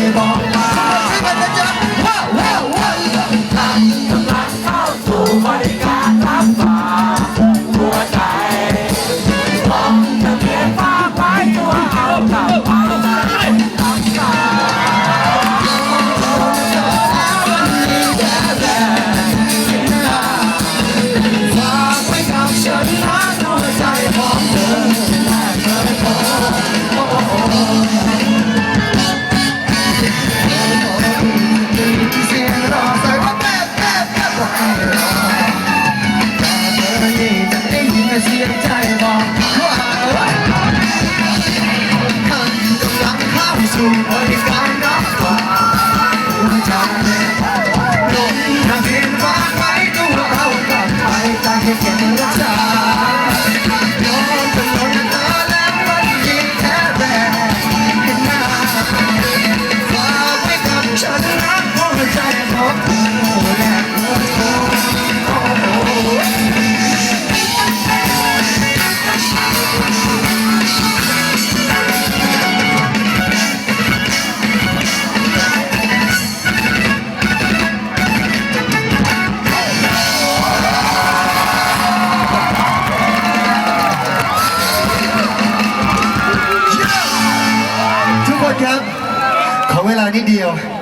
I สู่บริการรับฝากหัวใจหลงทางเพียาไว้ตัวเรากับไปให้เก็บรักษาย้นเนแล้วมันยิ่แท้แรงเหนฝากไว้กับฉันนะหัวใจของเธอ 안녕하세요.